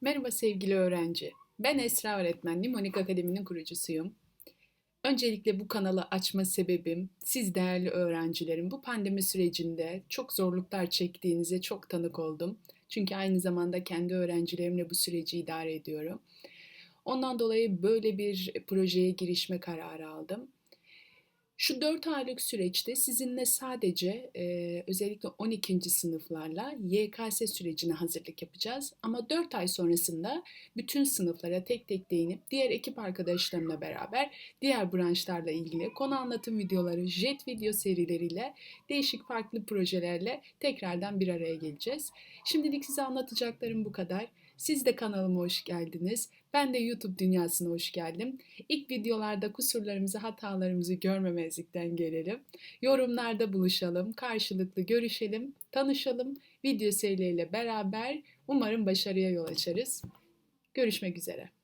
Merhaba sevgili öğrenci. Ben Esra öğretmen, Limonik Akademi'nin kurucusuyum. Öncelikle bu kanalı açma sebebim siz değerli öğrencilerim bu pandemi sürecinde çok zorluklar çektiğinize çok tanık oldum. Çünkü aynı zamanda kendi öğrencilerimle bu süreci idare ediyorum. Ondan dolayı böyle bir projeye girişme kararı aldım. Şu 4 aylık süreçte sizinle sadece e, özellikle 12. sınıflarla YKS sürecine hazırlık yapacağız. Ama 4 ay sonrasında bütün sınıflara tek tek değinip diğer ekip arkadaşlarımla beraber diğer branşlarla ilgili konu anlatım videoları, jet video serileriyle değişik farklı projelerle tekrardan bir araya geleceğiz. Şimdilik size anlatacaklarım bu kadar. Siz de kanalıma hoş geldiniz. Ben de YouTube dünyasına hoş geldim. İlk videolarda kusurlarımızı, hatalarımızı görmemezlikten gelelim. Yorumlarda buluşalım, karşılıklı görüşelim, tanışalım. Video serileriyle beraber umarım başarıya yol açarız. Görüşmek üzere.